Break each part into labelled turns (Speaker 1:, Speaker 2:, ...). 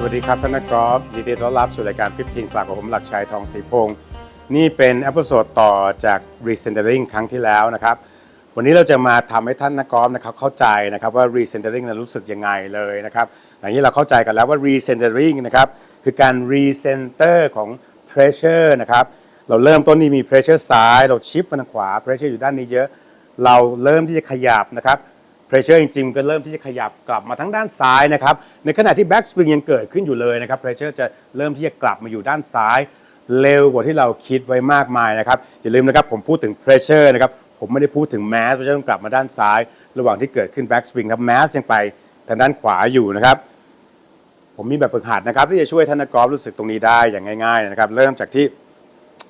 Speaker 1: สวัสดีครับท่านนักกอล์ฟยินดีต้อนรับสู่รายการ15ฝากกับผมหลักชัยทองศรีพงศ์นี่เป็นเอพิโซดต่อจาก Recentering ครั้งที่แล้วนะครับ วันนี้เราจะมาทำให้ท่านนักกอล์ฟนะครับเข้าใจนะครับว่า Recentering นั้นรู้สึกยังไงเลยนะครับหลังนี้เราเข้าใจกันแล้วว่า Recentering นะครับคือการ Recenter ของ Pressure นะครับเราเริ่มต้นนี่มี Pressure ซ้าย เราชิปมาทางขวา Pressure อยู่ด้านนี้เยอะ เราเริ่มที่จะขยับนะครับ Pressure จริงๆก็เริ่มที่จะขยับกลับมาทั้งด้านซ้ายนะครับ ในขณะที่ Back Swing ยังเกิดขึ้นอยู่เลยนะครับ Pressure จะเริ่มที่จะกลับมาอยู่ด้านซ้าย เร็วกว่าที่เราคิดไว้มากมายนะครับ อย่าลืมนะครับผมพูดถึง Pressure นะครับผมไม่ได้พูดถึง Mass เพราะฉะนั้นต้องกลับมาด้านซ้าย ระหว่างที่เกิดขึ้น Back Swing ครับ Mass ยังไปทางด้านขวาอยู่นะครับผมมีแบบฝึกหัดนะครับที่จะช่วยท่านนักกอล์ฟรู้สึกตรงนี้ได้อย่างง่ายๆนะครับเริ่มจากที่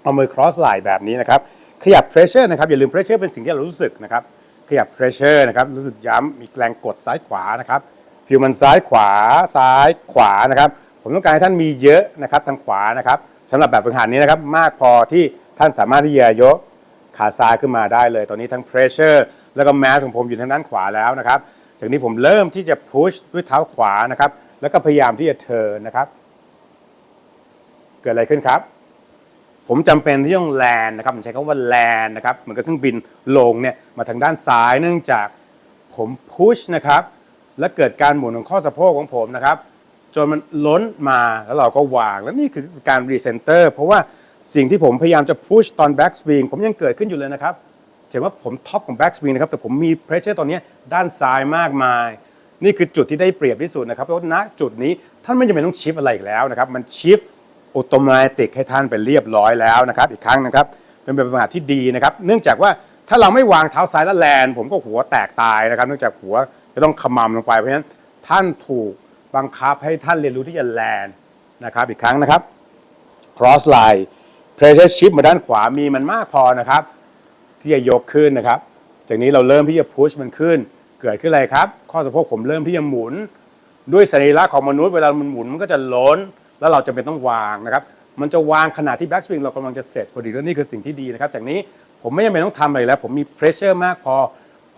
Speaker 1: เอามือ cross ไหล่แบบนี้นะครับขยับ pressure นะครับอย่าลืม pressure เป็นสิ่งที่เรารู้สึกนะครับ ขยับ pressure นะครับ รู้สึกย้ำมีแรงกดซ้ายขวานะครับ ฟิลมันซ้ายขวาซ้ายขวานะครับ ผมต้องการให้ท่านมีเยอะนะครับทางขวานะครับสำหรับแบบฝึกหัดนี้นะครับ มากพอที่ท่านสามารถที่จะยกขาซ้ายขึ้นมาได้เลย ตอนนี้ทั้ง pressure แล้วก็ mass ของผมอยู่ทางด้านขวาแล้วนะครับ จากนี้ผมเริ่มที่จะ push ด้วยเท้าขวานะครับ แล้วก็พยายามที่จะ turn นะครับ เกิดอะไรขึ้นครับ ผมจำเป็นที่ต้องแลนนะครับผมใช้คำว่าแลนนะครับเหมือนกับเครื่องบินลงเนี่ยมาทางด้านซ้ายเนื่องจากผมพุชนะครับและเกิดการหมุนของข้อสะโพกของผมนะครับ จนมันล้นมาแล้วเราก็วาง แล้วนี่คือการรีเซนเตอร์เพราะว่าสิ่งที่ผมพยายามจะพุชตอนแบ็กสวิงผมยังเกิดขึ้นอยู่เลยนะครับเห็นว่าผมท็อปของแบ็กสวิงนะครับแต่ผมมีเพรสเชอร์ตอนนี้ด้านซ้ายมากมาย นี่คือจุดที่ได้เปรียบที่สุดนะครับเพราะณจุดนี้ท่านไม่จำเป็นต้องชิฟอะไรอีกแล้วนะครับมันชิฟ อ u โตม t ติกให้ท่านไปเรียบร้อยแล้วนะครับ อีกครั้งนะครับเป็นแบบฝึกหัดที่ดีนะครับ เนื่องจากว่าถ้าเราไม่วางเท้าซ้ายและแลน ผมก็หัวแตกตายนะครับ เนื่องจากหัวจะต้องขมำลงไปเพราะฉะนั้นท่านถูกบังคับให้ท่านเรียนรู้ที่จะแลนนะครับ อีกครั้งนะครับ cross line pressure shift มาด้านขวามีมันมากพอนะครับ ที่จะยกขึ้นนะครับ จากนี้เราเริ่มที่จะพุชมันขึ้น เกิดขึ้นอะไรครับ ข้อสะโพกผมเริ่มที่จะหมุน ด้วยสรีระของมนุษย์เวลามันหมุนมันก็จะล้น แล้วเราจะเป็นต้องวางนะครับ มันจะวางขณะที่แบ็กสวิงเรากำลังจะเสร็จพอดีแล้วนี่คือสิ่งที่ดีนะครับ จากนี้ผมไม่จำเป็นต้องทำอะไรแล้ว ผมมีเพรสเชอร์มากพอ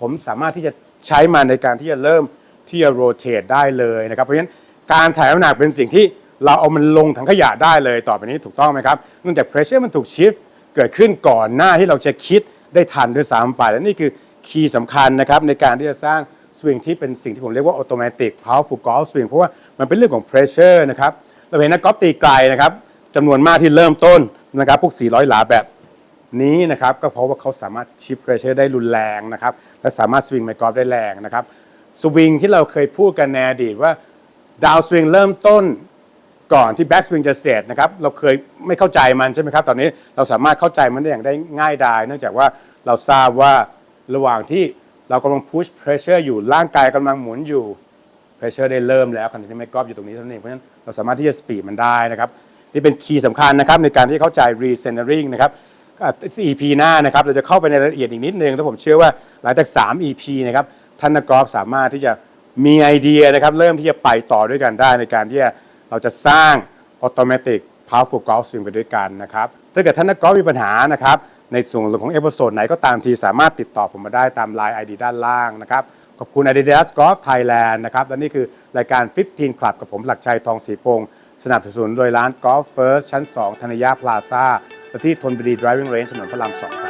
Speaker 1: ผมสามารถที่จะใช้มันในการที่จะเริ่มที่จะโรเตทได้เลยนะครับ เพราะฉะนั้นการถ่ายน้ำหนักเป็นสิ่งที่เราเอามันลงถังขยะได้เลยต่อไปนี้ถูกต้องไหมครับเนื่องจากเพรสเชอร์มันถูกชิฟเกิดขึ้นก่อนหน้าที่เราจะคิดได้ทันด้วยซ้ำไปและนี่คือคีย์สำคัญนะครับในการที่จะสร้างสวิงที่เป็นสิ่งที่ผมเรียกว่า automatic powerful golf swing เพราะว่ามันเป็นเรื่องของ pressure นะครับ เราเห็นนักกอล์ฟตีไกลนะครับจำนวนมากที่เริ่มต้นนะครับพวก 400 หลาแบบนี้นะครับก็เพราะว่าเขาสามารถชิปเพรสเชอร์ได้รุนแรงนะครับและสามารถสวิงไมกอล์ฟได้แรงนะครับสวิงที่เราเคยพูดกันในอดีตว่าดาวสวิงเริ่มต้นก่อนที่แบ็กสวิงจะเสร็จนะครับเราเคยไม่เข้าใจมันใช่ไหมครับ ตอนนี้เราสามารถเข้าใจมันได้อย่างได้ง่ายดาย เนื่องจากว่าเราทราบว่าระหว่างที่เรากำลังพุชเพรสเชอร์อยู่ร่างกายกำลังหมุนอยู่ เพรสเชอร์ได้เริ่มแล้วขณะที่ไม่กอล์ฟอยู่ตรงนี้เท่านั้นเองเพราะฉะนั้นเราสามารถที่จะสปีดมันได้นะครับนี่เป็นคีย์สำคัญนะครับในการที่เข้าใจ recentering นะครับอะ EP หน้านะครับเราจะเข้าไปในรายละเอียดอีกนิดนึงแต่ผมเชื่อว่าหลังจาก 3 EP นะครับท่านนักกอล์ฟสามารถที่จะมีไอเดียนะครับเริ่มที่จะไปต่อด้วยกันได้ในการที่เราจะสร้าง automatic powerful golf swing ไปด้วยกันนะครับถ้าเกิดท่านนักกอล์ฟมีปัญหานะครับในส่วนของเอพิโซดไหนก็ตามทีสามารถติดต่อผมมาได้ตาม Line ID ด้านล่างนะครับ ขอบคุณ Adidas Golf Thailand นะครับและนี่คือรายการ 15 Club กับผมหลักชัยทองศรีพงศ์สนับสนุนโดยร้าน Golf First ชั้น 2 ธนยาพลาซ่าและที่ทนบุรี Driving Range ถนนพระราม2ครับ